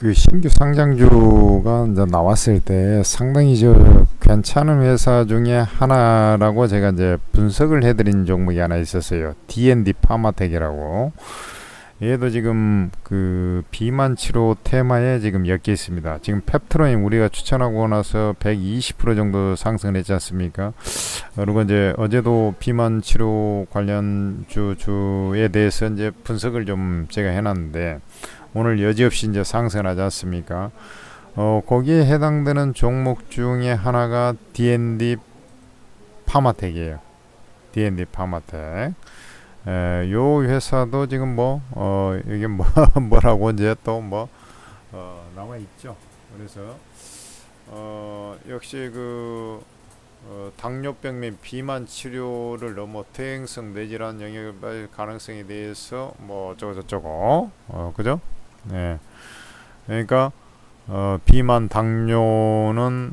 그 신규 상장주가 이제 나왔을 때 상당히 저 괜찮은 회사 중에 하나라고 제가 이제 분석을 해드린 종목이 하나 있었어요. D&D 파마텍이라고. 얘도 지금 그 비만 치료 테마에 지금 엮여 있습니다. 지금 펩트로인 우리가 추천하고 나서 120% 정도 상승을 했지 않습니까? 그리고 이제 어제도 비만 치료 관련 주 주에 대해서 이제 분석을 좀 제가 해놨는데 오늘 여지없이 이제 상승하지 않습니까? 어, 거기에 해당되는 종목 중에 하나가 D&D 파마텍이에요. D&D 파마텍. 에, 요 회사도 지금 뭐, 어, 이게 뭐, 뭐라고 이제 또 뭐, 어, 나와 있죠. 그래서, 어, 역시 그, 어, 당뇨병 및 비만 치료를 넘어 퇴행성 뇌질환 영역의 가능성에 대해서 뭐 어쩌고 저쩌고, 어, 그죠? 네. 그러니까, 어, 비만 당뇨는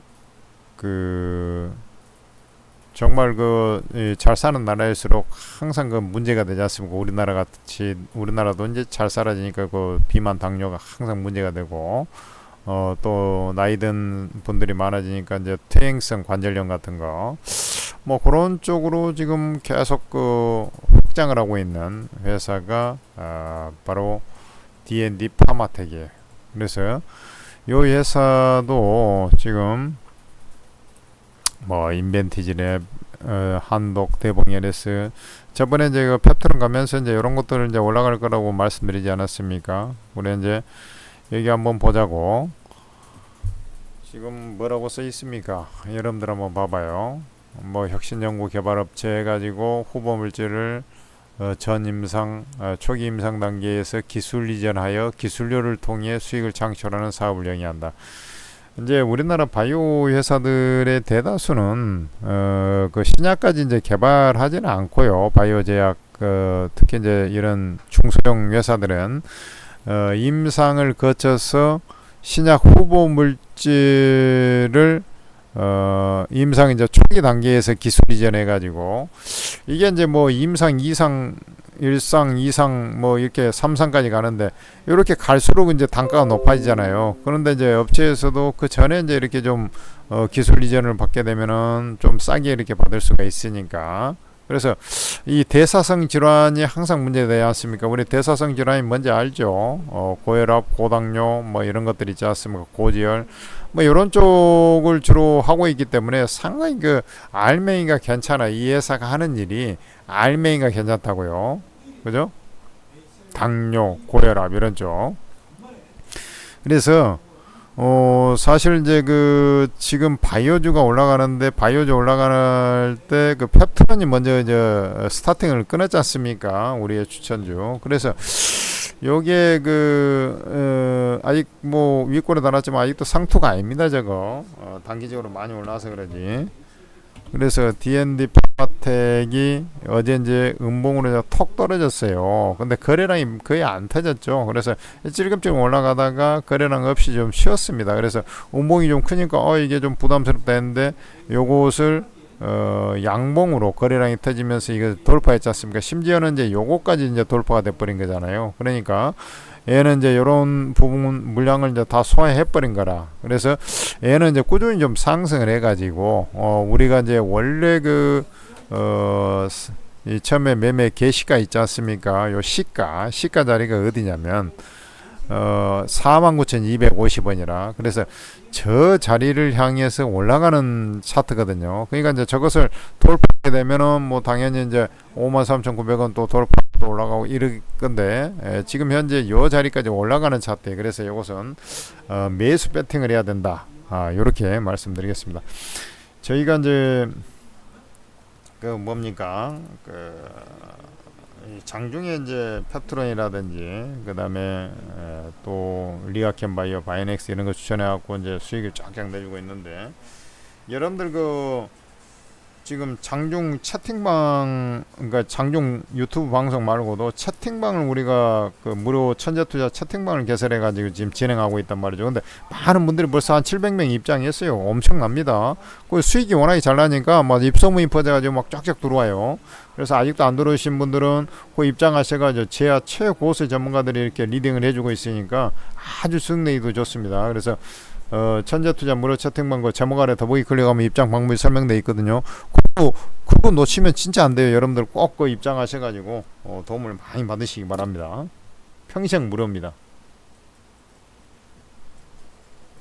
그, 정말 그 잘 사는 나라일수록 항상 그 문제가 되지 않습니까? 우리나라 같이 우리나라도 이제 잘 살아지니까 그 비만 당뇨가 항상 문제가 되고 어 또 나이 든 분들이 많아지니까 이제 퇴행성 관절염 같은 거 뭐 그런 쪽으로 지금 계속 그 확장을 하고 있는 회사가 아 바로 D&D 파마텍이에요. 그래서 이 회사도 지금 뭐 인벤티지랩 어, 한독 대봉 LS 저번에 이제 그 펩트론 가면서 이제 이런 것들을 이제 올라갈 거라고 말씀드리지 않았습니까? 우리 이제 여기 한번 보자고 지금 뭐라고 써 있습니까? 여러분들 한번 봐봐요. 뭐 혁신연구개발업체 해가지고 후보 물질을 어, 전 임상 어, 초기 임상 단계에서 기술 이전하여 기술료를 통해 수익을 창출하는 사업을 영위한다. 이제 우리나라 바이오 회사들의 대다수는 어, 그 신약까지 이제 개발하지는 않고요. 바이오 제약 그 특히 이제 이런 중소형 회사들은 어, 임상을 거쳐서 신약 후보 물질을 어, 임상 이제 초기 단계에서 기술 이전해 가지고 이게 이제 뭐 임상 이상 일상 이상 뭐 이렇게 삼상까지 가는데 이렇게 갈수록 이제 단가가 높아지잖아요. 그런데 이제 업체에서도 그 전에 이제 이렇게 좀 어, 기술 이전을 받게 되면은 좀 싸게 이렇게 받을 수가 있으니까 그래서 이 대사성 질환이 항상 문제되지 않습니까? 우리 대사성 질환이 뭔지 알죠? 어, 고혈압, 고당뇨 뭐 이런 것들 있지 않습니까? 고지혈 뭐 이런 쪽을 주로 하고 있기 때문에 상당히 그 알맹이가 괜찮아. 이 회사가 하는 일이 알맹이가 괜찮다고요. 그죠? 당뇨, 고혈압 이런 쪽. 그래서 어 사실 이제 그 지금 바이오주가 올라가는데 바이오주 올라갈 때 그 펩트론이 먼저 이제 스타팅을 끊었지 않습니까? 우리의 추천주. 그래서 요게 그 어, 아직 뭐 윗골에 달았지만 아직도 상투가 아닙니다 저거 어, 단기적으로 많이 올라와서 그러지 그래서 D&D 파 텍이 어제 이제 음봉으로 톡 떨어졌어요 근데 거래량이 거의 안 터졌죠 그래서 찔끔찔끔 올라가다가 거래량 없이 좀 쉬었습니다 그래서 음봉이 좀 크니까 어 이게 좀 부담스럽다 했는데 요것을 어, 양봉으로 거래량이 터지면서 이거 돌파했지 않습니까? 심지어는 이제 요거까지 이제 돌파가 돼버린 거잖아요. 그러니까 얘는 이제 이런 부분 물량을 이제 다 소화해 버린 거라. 그래서 얘는 이제 꾸준히 좀 상승을 해가지고 어, 우리가 이제 원래 그 어, 이 처음에 매매 개시가 있지 않습니까? 요 시가 시가 자리가 어디냐면 어, 49,250원이라. 그래서 저 자리를 향해서 올라가는 차트거든요. 그러니까 이제 저것을 돌파하게 되면은 뭐 당연히 이제 53,900원 또 돌파 또 올라가고 이럴 건데 에, 지금 현재 요 자리까지 올라가는 차트에 그래서 이것은 어, 매수 배팅을 해야 된다. 아, 요렇게 말씀드리겠습니다. 저희가 이제 그 뭡니까? 그 장중에 이제 펩트론이라든지 그다음에 또 리아켄 바이오 바이넥스 이런 거 추천해 갖고 이제 수익을 쫙쫙 내주고 있는데 여러분들 그 지금 장중 채팅방 그러니까 장중 유튜브 방송 말고도 채팅방을 우리가 그 무료 천재 투자 채팅방을 개설해 가지고 지금 진행하고 있단 말이죠. 근데 많은 분들이 벌써 한 700명 입장했어요. 엄청납니다. 그 수익이 워낙에 잘 나니까 막 입소문이 퍼져 가지고 막 쫙쫙 들어와요. 그래서 아직도 안 들어오신 분들은 그 입장하셔 가지고 제야 최고수 전문가들이 이렇게 리딩을 해 주고 있으니까 아주 수익 내기도 좋습니다. 그래서 어, 천재 투자 무료 채팅방 그 제목 아래 더보기 클릭하면 입장 방법이 설명돼 있거든요. 그거, 그거 놓치면 진짜 안 돼요. 여러분들 꼭 그 입장하셔가지고 어, 도움을 많이 받으시기 바랍니다. 평생 무료입니다.